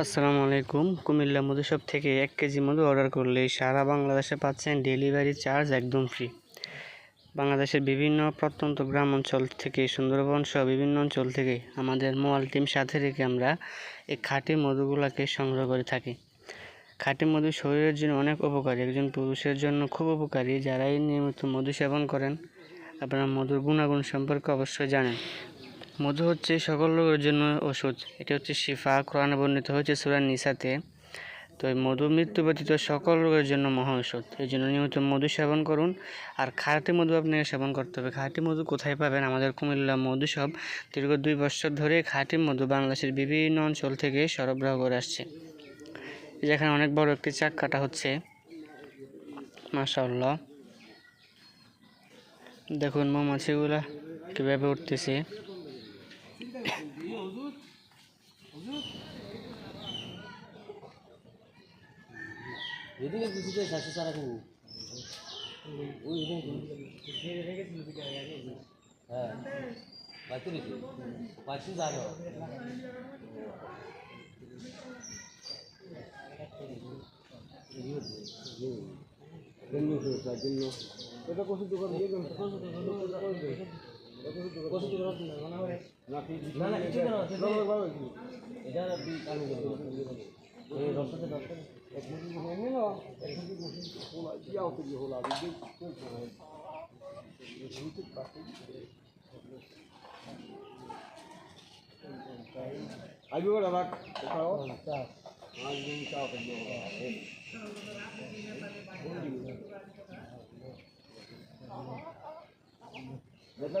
আসসালামু আলাইকুম। কুমিল্লা মধুশপ থেকে এক কেজি মধু অর্ডার করলে সারা বাংলাদেশে পাচ্ছেন ডেলিভারি চার্জ একদম ফ্রি। বাংলাদেশের বিভিন্ন প্রত্যন্ত গ্রাম অঞ্চল থেকে, সুন্দরবন সহ বিভিন্ন অঞ্চল থেকে আমাদের মোয়াল টিম সাথে রেখে আমরা এই খাঁটি মধুগুলোকে সংগ্রহ করে থাকি। খাঁটি মধু শরীরের জন্য অনেক উপকারী। একজন পুরুষের জন্য খুব উপকারী যারাই নিয়মিত মধু সেবন করেন। আপনারা মধুর গুণাগুণ সম্পর্কে অবশ্যই জানেন। মধু হচ্ছে সকল রোগের জন্য ওষুধ। এটি হচ্ছে শিফা, কোরআনে বর্ণিত হয়েছে সুরান নিসাতে। তো এই মধু মৃত্যু ব্যতীত সকল রোগের জন্য মহা ঔষধ এই জন্য নিয়মিত মধু সেবন করুন। আর খাঁটি মধু আপনাকে সেবন করতে হবে। খাঁটি মধু কোথায় পাবেন? আমাদের কুমিল্লা মধু সব দীর্ঘ দুই বছর ধরে খাঁটি মধু বাংলাদেশের বিভিন্ন অঞ্চল থেকে সরবরাহ করে আসছে। যেখানে অনেক বড় একটি চাক কাটা হচ্ছে। মাশাআল্লাহ। দেখুন মৌমাছিগুলা কীভাবে উঠতেছে। এদিকে কিছু তো চারশো চারা কিনি ওই হ্যাঁ। রেখে পাইতে জানো এটা কষি দোকান দিয়ে দেন কষি দোকান না না কিছু না এটা আমি এই রসতে রসতে এক মিনিট হয়ে গেল এক মিনিট হোলা ইয়াও তো হোলা দিদি আইবো বড় বাক খাও আজ দিন চাও তো দেখা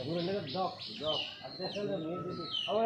এখন ডক ডক আর দেশের মেয়ে আবার